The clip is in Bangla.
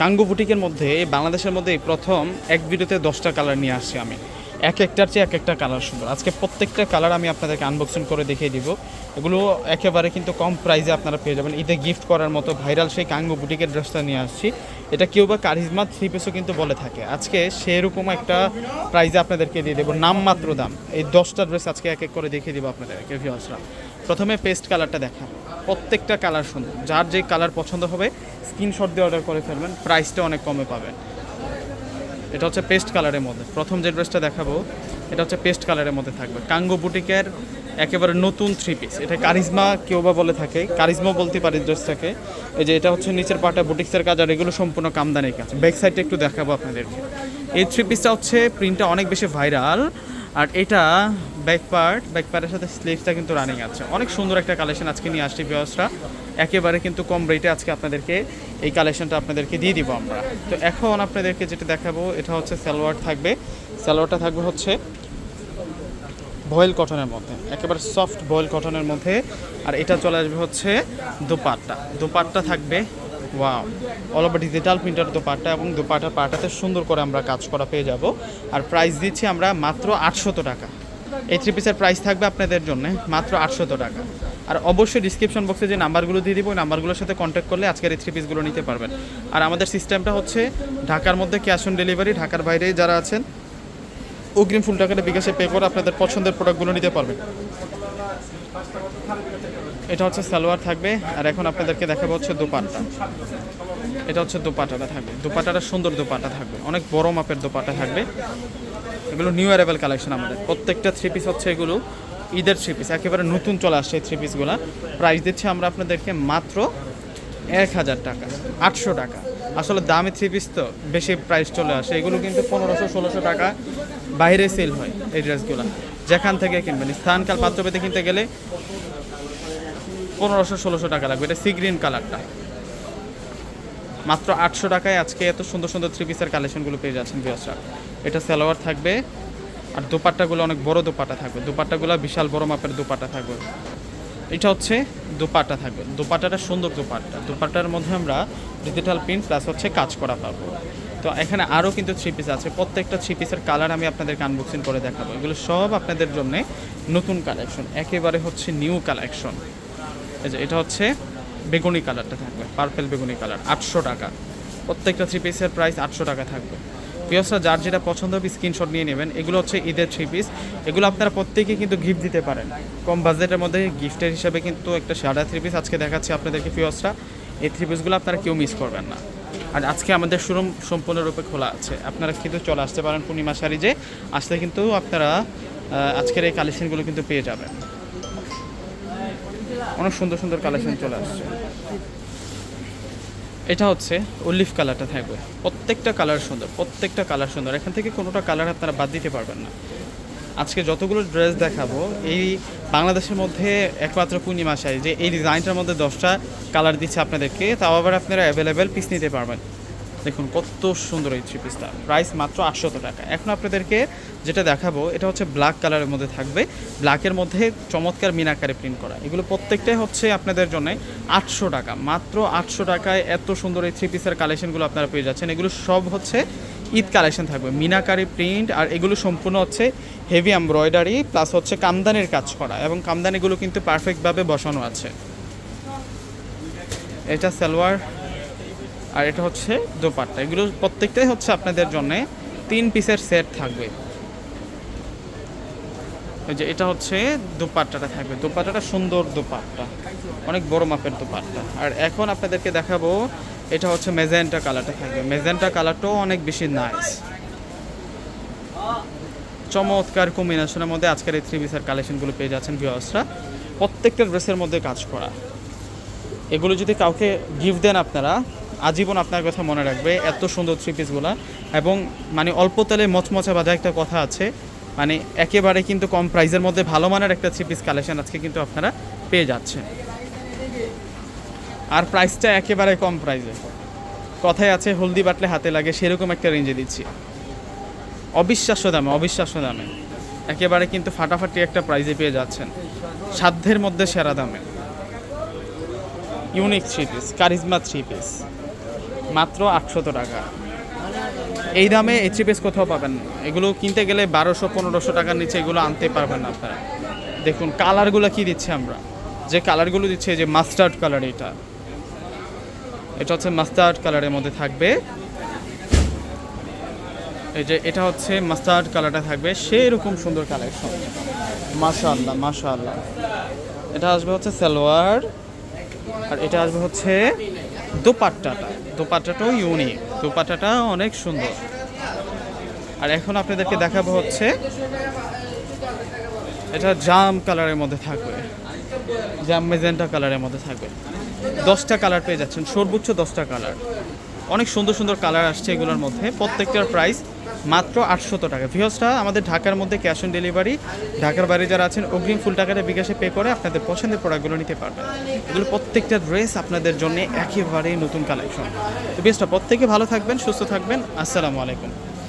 কাঙ্গু বুটিকের মধ্যে, বাংলাদেশের মধ্যে প্রথম এক ভিডিওতে দশটা কালার নিয়ে আসছি আমি। এক একটার চেয়ে এক একটা কালার সুন্দর। আজকে প্রত্যেকটা কালার আমি আপনাদেরকে আনবক্সিং করে দেখিয়ে দিব। এগুলো একেবারে কিন্তু কম প্রাইসে আপনারা পেয়ে যাবেন। ঈদে গিফট করার মতো ভাইরাল সেই কাঙ্গু বুটিকের ড্রেসটা নিয়ে আসছি। এটা কেউ বা কারিজমা থ্রি পিসও কিন্তু বলে থাকে। আজকে সেরকম একটা প্রাইজে আপনাদেরকে দিয়ে দেবো। নামমাত্র দাম। এই দশটা ড্রেস আজকে এক এক করে দেখিয়ে দিব আপনাদেরকে ভিউয়ার্সরা প্রথমে পেস্ট কালারটা দেখাবো। প্রত্যেকটা কালার সুন্দর যার যে কালার পছন্দ হবে স্ক্রিনশট দিয়ে অর্ডার করে ফেলবেন প্রাইসটা অনেক কমে পাবেন। এটা হচ্ছে পেস্ট কালারের মধ্যে। প্রথম যে ড্রেসটা দেখাবো, এটা হচ্ছে পেস্ট কালারের মধ্যে থাকবে। কাঙ্গো বুটিকের একেবারে নতুন থ্রি পিস এটা কারিজমা কেউ বা বলে থাকে কারিজমা বলতে পারি ড্রেসটাকে এই যে এটা হচ্ছে নিচের পাটা, বুটিক্সের কাজ আর এগুলো সম্পূর্ণ কামদানির কাজ। ব্যাক সাইডটা একটু দেখাবো আপনাদেরকে। এই থ্রি পিসটা হচ্ছে প্রিন্টটা অনেক বেশি ভাইরাল আর এটা ব্যাক পার্ট ব্যাক পার্টের সাথে স্লিভসটা কিন্তু রানিং আছে। অনেক সুন্দর একটা কালেকশন আজকে নিয়ে আসছি বিয়সরা একেবারে কিন্তু কম রেটে আজকে আপনাদেরকে এই কালেকশনটা আপনাদেরকে দিয়ে দিব আমরা। তো এখন আপনাদেরকে যেটা দেখাবো, এটা হচ্ছে সালোয়ার থাকবে। সালোয়ারটা থাকবে হচ্ছে বয়েল কটনের মধ্যে। একেবারে সফট বয়েল কটনের মধ্যে। আর এটা চলে আসবে হচ্ছে দোপাট্টা। দোপাট্টা থাকবে wow all over digital printer dupatta এবং দোপাট্টার পাটাতে সুন্দর করে আমরা কাজ করা পেয়ে যাব। আর প্রাইস দিচ্ছি আমরা মাত্র আটশত টাকা। এই থ্রি পিসের প্রাইস থাকবে আপনাদের জন্য মাত্র আটশত টাকা। আর অবশ্যই ডিসক্রিপশন বক্সে যে নাম্বারগুলো দিয়ে দিব, ওই নাম্বারগুলোর সাথে কন্ট্যাক্ট করলে আজকের এই থ্রি পিসগুলো নিতে পারবেন। আর আমাদের সিস্টেমটা হচ্ছে ঢাকার মধ্যে ক্যাশ অন ডেলিভারি ঢাকার বাইরে যারা আছেন, অগ্রিম ফুল টাকাটা বিকাশে পে করে আপনাদের পছন্দের প্রোডাক্টগুলো নিতে পারবেন। এটা হচ্ছে সালোয়ার থাকবে, আর এখন আপনাদেরকে দেখাবো হচ্ছে দোপাট্টা। এটা হচ্ছে দোপাট্টাটা থাকবে। দোপাট্টাটা সুন্দর দোপাট্টা থাকবে। অনেক বড় মাপের দোপাট্টা থাকবে। এগুলো নিউ অ্যারেবল কালেকশন আমাদের। প্রত্যেকটা থ্রি পিস হচ্ছে এগুলো। ঈদের থ্রি পিস একেবারে নতুন চলে আসছে থ্রি পিসগুলো প্রাইস দিচ্ছি আমরা আপনাদেরকে মাত্র এক হাজার টাকা, আটশো টাকা। আসলে দামি থ্রি পিস তো বেশি প্রাইস চলে আসে। এগুলো কিন্তু পনেরোশো, ষোলোশো টাকা বাইরে সেল হয় এই ড্রেসগুলো যেখান থেকে কিনবেন। স্থানকাল পাত্র পেতে কিনতে গেলে পনেরোশো, ষোলোশো টাকা লাগবে। এটা সি গ্রিন কালারটা মাত্র আটশো টাকায় আজকে এত সুন্দর সুন্দর থ্রি পিসের কালেকশনগুলো পেয়ে যাচ্ছেন বিয়াসরা এটা সালোয়ার থাকবে। আর দোপাট্টাগুলো অনেক বড় দোপাট্টা থাকবে। দোপাট্টাগুলো বিশাল বড় মাপের দোপাট্টা থাকবে। এটা হচ্ছে দোপাট্টা থাকবে। দোপাট্টাটা সুন্দর দোপাট্টা। দোপাট্টার মধ্যে আমরা ডিজিটাল প্রিন্ট প্লাস হচ্ছে কাজ করা পাবো। তো এখানে আরও কিন্তু থ্রি পিস আছে। প্রত্যেকটা থ্রি পিসের কালার আমি আপনাদেরকে আনবক্সিং করে দেখাবো। এগুলো সব আপনাদের জন্য নতুন কালেকশন একেবারে হচ্ছে নিউ কালেকশন এই যে এটা হচ্ছে বেগুনি কালারটা থাকবে, পার্পেল বেগুনি কালার, আটশো টাকা। প্রত্যেকটা থ্রি পিসের প্রাইস আটশো টাকা থাকবে। পিওসরা যার যেটা পছন্দ হবে স্ক্রিনশট নিয়ে নেবেন। এগুলো হচ্ছে ঈদের থ্রি পিস এগুলো আপনারা প্রত্যেকে কিন্তু গিফট দিতে পারেন। কম বাজেটের মধ্যে গিফটের হিসাবে কিন্তু একটা সাদা থ্রি পিস আজকে দেখাচ্ছি আপনাদেরকে পিওসরা এই থ্রি পিসগুলো আপনারা কেউ মিস করবেন না। আর আজকে আমাদের শোরুম সম্পূর্ণরূপে খোলা আছে। আপনারা কিন্তু চলে আসতে পারেন পূর্ণিমা শাড়িজে আসতে কিন্তু আপনারা আজকের এই কালেকশনগুলো কিন্তু পেয়ে যাবেন। অনেক সুন্দর সুন্দর কালেকশন চলে আসছে। এটা হচ্ছে অলিভ কালারটা থাকবে। প্রত্যেকটা কালার সুন্দর, প্রত্যেকটা কালার সুন্দর। এখান থেকে কোনোটা কালার আপনারা বাদ দিতে পারবেন না। আজকে যতগুলো ড্রেস দেখাবো, এই বাংলাদেশের মধ্যে একমাত্র পূর্ণিমাশায় যে এই ডিজাইনটার মধ্যে দশটা কালার দিচ্ছে আপনাদেরকে, তাও আবার আপনারা অ্যাভেলেবেল পিস নিতে পারবেন। দেখুন, কত সুন্দর এই থ্রি পিসটা প্রাইস মাত্র আটশত টাকা। এখন আপনাদেরকে যেটা দেখাবো, এটা হচ্ছে ব্ল্যাক কালারের মধ্যে থাকবে। ব্ল্যাকের মধ্যে চমৎকার মিনাকারে প্রিন্ট করা। এগুলো প্রত্যেকটাই হচ্ছে আপনাদের জন্য আটশো টাকা। মাত্র আটশো টাকায় এত সুন্দর এই থ্রি পিসের কালেকশনগুলো আপনারা পেয়ে যাচ্ছেন। এগুলো সব হচ্ছে ঈদ কালেকশন থাকবে। মিনাকারি প্রিন্ট আর এগুলো সম্পূর্ণ হচ্ছে হেভি এমব্রয়ডারি প্লাস হচ্ছে কামদানির কাজ করা এবং কামদানিগুলো কিন্তু পারফেক্টভাবে বসানো আছে। এটা সালোয়ার। আর এটা হচ্ছে দোপাট্টা। এগুলো প্রত্যেকটাই হচ্ছে আপনাদের জন্য তিন পিসের সেট থাকবে। এই যে এটা হচ্ছে দোপাট্টাটা থাকবে। দোপাট্টাটা সুন্দর দোপাট্টা। অনেক বড় মাপের দোপাট্টা। আর এখন আপনাদেরকে দেখাবো, এটা হচ্ছে মেজেন্টা কালারটা থাকবে। মেজেন্টা কালারটাও অনেক বেশি নাইস চমৎকার কম্বিনেশনের মধ্যে আজকের এই থ্রি পিসের কালেকশনগুলো পেয়ে যাচ্ছেন ভিওয়ার্সরা প্রত্যেকটা ড্রেসের মধ্যে কাজ করা। এগুলো যদি কাউকে গিফট দেন আপনারা আজীবন আপনার কথা মনে রাখবে, এত সুন্দর থ্রি পিসগুলো এবং মানে অল্প তেলে মচমচা বাঁধা একটা কথা আছে মানে একেবারে কিন্তু কম প্রাইসের মধ্যে ভালো মানের একটা থ্রি পিস কালেকশন আজকে কিন্তু আপনারা পেয়ে যাচ্ছেন। আর প্রাইসটা একেবারে কম প্রাইসে কথায় আছে, হলদি বাটলে হাতে লাগে, সেরকম একটা রেঞ্জে দিচ্ছি। অবিশ্বাস্য দামে অবিশ্বাস্য দামে। একেবারে কিন্তু ফাটাফাটি একটা প্রাইজে পেয়ে যাচ্ছেন। সাধ্যের মধ্যে সেরা দামে। Unique three piece charisma three piece মাত্র আটশত টাকা। এই দামে এইচ পিস কোথাও পাবেন। এগুলো কিনতে গেলে বারোশো, পনেরোশো টাকার নিচে এগুলো আনতে পারবেন না আপনারা। দেখুন, কালারগুলো কি দিচ্ছে আমরা? যে কালারগুলো দিচ্ছে যে মাস্টার্ড কালার এটা। এটা হচ্ছে মাস্টার্ড কালারের মধ্যে থাকবে। এই যে এটা হচ্ছে মাস্টার্ড কালারটা থাকবে। সেই রকম সুন্দর কালেকশন। মাশাআল্লাহ মাশাআল্লাহ। এটা আসবে হচ্ছে সালোয়ার। আর এটা আসবে হচ্ছে দোপাট্টাটা। দোপাট্টাটাও ইউনিক দোপাট্টাটা অনেক সুন্দর। আর এখন আপনাদেরকে দেখাবো হচ্ছে, এটা জাম কালারের মধ্যে থাকবে। জাম, মেজেন্টা কালারের মধ্যে থাকবে। দশটা কালার পেয়ে যাচ্ছেন। সর্বোচ্চ দশটা কালার। অনেক সুন্দর সুন্দর কালার আসছে এগুলোর মধ্যে। প্রত্যেকটার প্রাইস মাত্র আটশত টাকা। ভিওসটা আমাদের ঢাকার মধ্যে ক্যাশ অন ডেলিভারি ঢাকার বাইরে যারা আছেন, অগ্রিম ফুল টাকাটা বিকাশে পে করে আপনাদের পছন্দের প্রোডাক্টগুলো নিতে পারবেন। এগুলো প্রত্যেকটা ড্রেস আপনাদের জন্য একেবারেই নতুন কালেকশন তো বেস্টটা, প্রত্যেকে ভালো থাকবেন, সুস্থ থাকবেন। আসসালামু আলাইকুম।